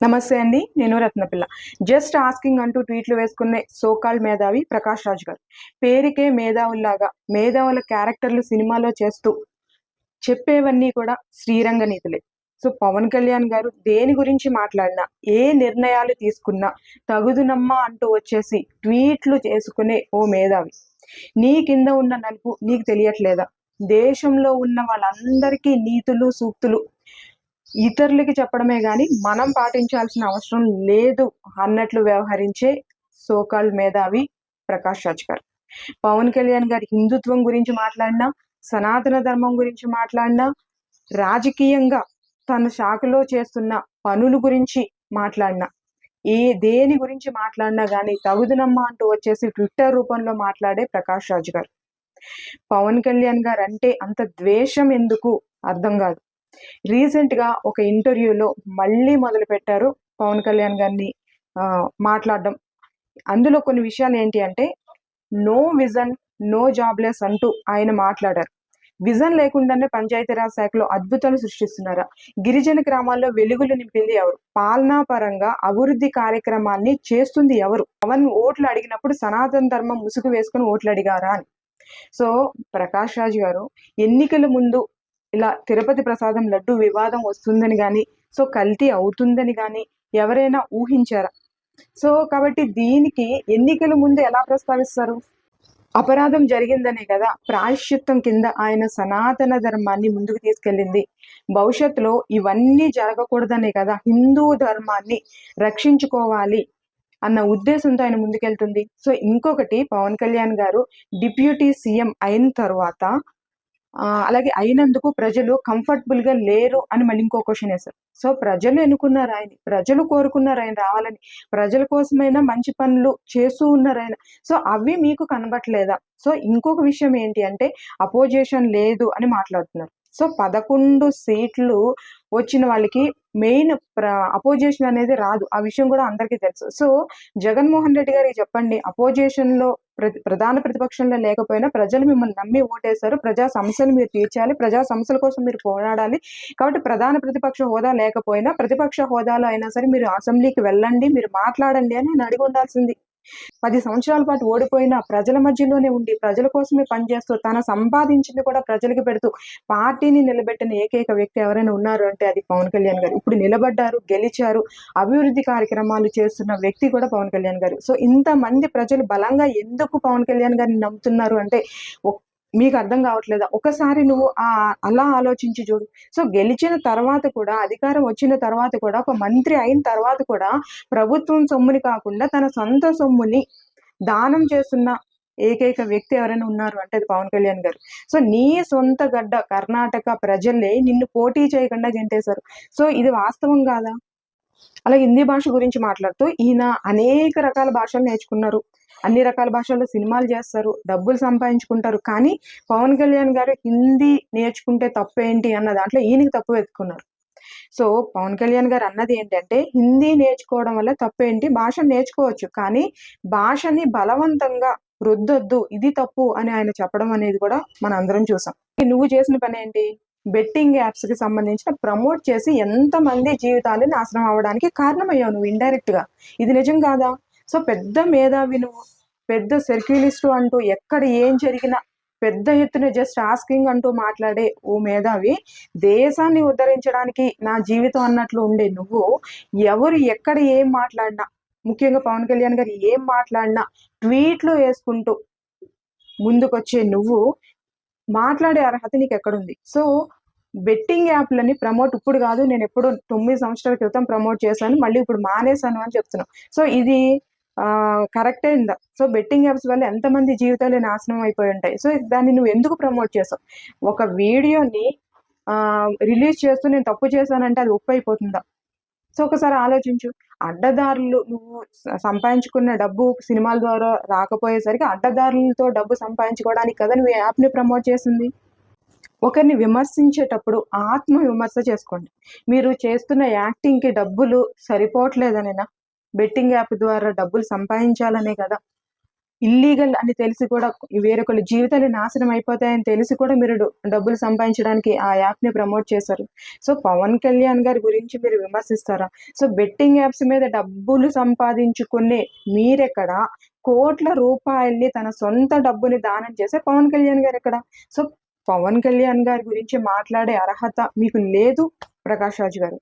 నమస్తే అండి నేను రత్నపిల్ల. జస్ట్ ఆస్కింగ్ అంటూ ట్వీట్లు వేసుకునే సోకాల్ మేధావి ప్రకాష్ రాజ్ గారు. పేరుకే మేధావుల్లాగా మేధావుల క్యారెక్టర్లు సినిమాలో చేస్తూ చెప్పేవన్నీ కూడా శ్రీరంగ నీతులే. సో పవన్ కళ్యాణ్ గారు దేని గురించి మాట్లాడినా ఏ నిర్ణయాలు తీసుకున్నా తగుదునమ్మా అంటూ వచ్చేసి ట్వీట్లు చేసుకునే ఓ మేధావి. నీ కింద ఉన్న నలుపు నీకు తెలియట్లేదా? దేశంలో ఉన్న వాళ్ళందరికీ నీతులు సూక్తులు ఇతరులకి చెప్పడమే కానీ మనం పాటించాల్సిన అవసరం లేదు అన్నట్లు వ్యవహరించే సోకాల్ మేధావి ప్రకాష్ రాజ్ గారు పవన్ కళ్యాణ్ గారి హిందుత్వం గురించి మాట్లాడినా సనాతన ధర్మం గురించి మాట్లాడినా రాజకీయంగా తన శాఖలో చేస్తున్న పనుల గురించి మాట్లాడినా ఏ దేని గురించి మాట్లాడినా కానీ తగుదునమ్మా అంటూ వచ్చేసి ట్విట్టర్ రూపంలో మాట్లాడే ప్రకాష్ రాజ్ గారు పవన్ కళ్యాణ్ గారు అంటే అంత ద్వేషం ఎందుకు? అర్థం కాదు. రీసెంట్గా ఒక ఇంటర్వ్యూలో మళ్ళీ మొదలు పెట్టారు పవన్ కళ్యాణ్ గారిని మాట్లాడడం. అందులో కొన్ని విషయాలు ఏంటి అంటే నో విజన్ నో జాబ్లెస్ అంటూ ఆయన మాట్లాడారు. విజన్ లేకుండానే పంచాయతీరాజ్ శాఖలో అద్భుతాలు సృష్టిస్తున్నారా? గిరిజన గ్రామాల్లో వెలుగులు నింపింది ఎవరు? పాలనా పరంగా అభివృద్ధి కార్యక్రమాన్ని చేస్తుంది ఎవరు? పవన్ ఓట్లు అడిగినప్పుడు సనాతన ధర్మం ముసుగు వేసుకుని ఓట్లు అడిగారా అని. సో ప్రకాష్ రాజ్ గారు ఎన్నికల ముందు ఇలా తిరుపతి ప్రసాదం లడ్డు వివాదం వస్తుందని కానీ సో కల్తీ అవుతుందని కానీ ఎవరైనా ఊహించారా? సో కాబట్టి దీనికి ఎన్నికల ముందు ఎలా ప్రస్తావిస్తారు? అపరాధం జరిగిందనే కదా ప్రాయశ్చిత్తం కింద ఆయన సనాతన ధర్మాన్ని ముందుకు తీసుకెళ్ళింది. భవిష్యత్తులో ఇవన్నీ జరగకూడదనే కదా హిందూ ధర్మాన్ని రక్షించుకోవాలి అన్న ఉద్దేశంతో ఆయన ముందుకెళ్తుంది. సో ఇంకొకటి పవన్ కళ్యాణ్ గారు డిప్యూటీ సీఎం అయిన తర్వాత అలాగే అయినందుకు ప్రజలు కంఫర్టబుల్గా లేరు అని మళ్ళీ ఇంకో క్వశ్చన్ వేశారు. సో ప్రజలు ఎన్నుకున్నారు ఆయన ప్రజలు కోరుకున్నారు ఆయన రావాలని ప్రజల కోసమైనా మంచి పనులు చేస్తూ ఉన్నారు ఆయన. సో అవి మీకు కనబట్లేదా సో ఇంకొక విషయం ఏంటి అంటే అపోజిషన్ లేదు అని మాట్లాడుతున్నారు. సో పదకొండు సీట్లు వచ్చిన వాళ్ళకి మెయిన్ అపోజిషన్ అనేది రాదు. ఆ విషయం కూడా అందరికీ తెలుసు. సో జగన్మోహన్ రెడ్డి గారికి చెప్పండి అపోజిషన్లో ప్రధాన ప్రతిపక్షంలో లేకపోయినా ప్రజలు మిమ్మల్ని నమ్మి ఓటేశారు. ప్రజా సమస్యలు మీరు తీర్చాలి. ప్రజా సమస్యల కోసం మీరు పోరాడాలి. కాబట్టి ప్రధాన ప్రతిపక్ష హోదా లేకపోయినా ప్రతిపక్ష హోదాలో అయినా సరే మీరు అసెంబ్లీకి వెళ్ళండి మీరు మాట్లాడండి అని నేను అడిగి ఉండాల్సింది. పది సంవత్సరాల పాటు ఓడిపోయిన ప్రజల మధ్యలోనే ఉండి ప్రజల కోసమే పనిచేస్తూ తన సంపాదించింది కూడా ప్రజలకు పెడుతూ పార్టీని నిలబెట్టిన ఏకైక వ్యక్తి ఎవరైనా ఉన్నారు అంటే అది పవన్ కళ్యాణ్ గారు. ఇప్పుడు నిలబడ్డారు గెలిచారు అభివృద్ధి కార్యక్రమాలు చేస్తున్న వ్యక్తి కూడా పవన్ కళ్యాణ్ గారు. సో ఇంతమంది ప్రజలు బలంగా ఎందుకు పవన్ కళ్యాణ్ గారిని నమ్ముతున్నారు అంటే మీకు అర్థం కావట్లేదా? ఒకసారి నువ్వు ఆ అలా ఆలోచించి చూడు. సో గెలిచిన తర్వాత కూడా అధికారం వచ్చిన తర్వాత కూడా ఒక మంత్రి అయిన తర్వాత కూడా ప్రభుత్వం సొమ్ముని కాకుండా తన సొంత సొమ్ముని దానం చేస్తున్న ఏకైక వ్యక్తి ఎవరైనా ఉన్నారు అంటే అది పవన్ కళ్యాణ్ గారు. సో నీ సొంత గడ్డ కర్ణాటక ప్రజలే నిన్ను పోటీ చేయకుండా గెంటేశారు. సో ఇది వాస్తవం కాదా? అలాగే హిందీ భాష గురించి మాట్లాడుతూ ఈయన అనేక రకాల భాషలు నేర్చుకున్నారు. అన్ని రకాల భాషల్లో సినిమాలు చేస్తారు డబ్బులు సంపాదించుకుంటారు. కానీ పవన్ కళ్యాణ్ గారు హిందీ నేర్చుకుంటే తప్పేంటి అన్న దాంట్లో ఈయనకి తప్పు వెతుకున్నారు సో పవన్ కళ్యాణ్ గారు అన్నది ఏంటంటే హిందీ నేర్చుకోవడం వల్ల తప్పేంటి? భాష నేర్చుకోవచ్చు కానీ భాషని బలవంతంగా రుద్దొద్దు ఇది తప్పు అని ఆయన చెప్పడం అనేది కూడా మనం అందరం చూసాం. నువ్వు చేసిన పని ఏంటి? బెట్టింగ్ యాప్స్కి సంబంధించిన ప్రమోట్ చేసి ఎంతమంది జీవితాలు నాశనం అవ్వడానికి కారణమయ్యావు నువ్వు ఇండైరెక్ట్గా ఇది నిజం కాదా? సో పెద్ద మేధావి నువ్వు. పెద్ద సర్క్యులిస్టు అంటూ ఎక్కడ ఏం జరిగినా పెద్ద ఎత్తున జస్ట్ ఆస్కింగ్ అంటూ మాట్లాడే ఓ మేధావి దేశాన్ని ఉద్ధరించడానికి నా జీవితం అన్నట్లు ఉండే నువ్వు ఎవరు ఎక్కడ ఏం మాట్లాడినా ముఖ్యంగా పవన్ కళ్యాణ్ గారు ఏం మాట్లాడినా ట్వీట్లు వేసుకుంటూ ముందుకొచ్చే నువ్వు మాట్లాడే అర్హత నీకు ఎక్కడుంది సో బెట్టింగ్ యాప్లని ప్రమోట్ ఇప్పుడు కాదు నేను ఎప్పుడు తొమ్మిది సంవత్సరాల క్రితం ప్రమోట్ చేశాను మళ్ళీ ఇప్పుడు మానేశాను అని చెప్తున్నాను సో ఇది కరెక్టే అయిందా సో బెట్టింగ్ యాప్స్ వల్ల ఎంతమంది జీవితాలు నాశనం అయిపోయి ఉంటాయి? సో దాన్ని నువ్వు ఎందుకు ప్రమోట్ చేసావు? ఒక వీడియోని రిలీజ్ చేస్తూ నేను తప్పు చేశానంటే అది ఉప్పు అయిపోతుందా? సో ఒకసారి ఆలోచించు. అడ్డదారులు నువ్వు సంపాదించుకున్న డబ్బు సినిమాల ద్వారా రాకపోయేసరికి అడ్డదారులతో డబ్బు సంపాదించుకోవడానికి కదా నువ్వు యాప్ని ప్రమోట్ చేసింది? ఒకరిని విమర్శించేటప్పుడు ఆత్మ విమర్శ చేసుకోండి. మీరు చేస్తున్న యాక్టింగ్కి డబ్బులు సరిపోవట్లేదనేనా? బెట్టింగ్ యాప్ ద్వారా డబ్బులు సంపాదించాలనే కదా. ఇల్లీగల్ అని తెలిసి కూడా వేరొకరి జీవితాలు నాశనం అయిపోతాయని తెలిసి కూడా మీరు డబ్బులు సంపాదించడానికి ఆ యాప్ని ప్రమోట్ చేశారు. సో పవన్ కళ్యాణ్ గారి గురించి మీరు విమర్శిస్తారా? సో బెట్టింగ్ యాప్స్ మీద డబ్బులు సంపాదించుకునే మీరెక్కడ? కోట్ల రూపాయల్ని తన సొంత డబ్బుని దానం చేసే పవన్ కళ్యాణ్ గారు ఎక్కడ? సో పవన్ కళ్యాణ్ గారి గురించి మాట్లాడే అర్హత మీకు లేదు ప్రకాష్ రాజు గారు.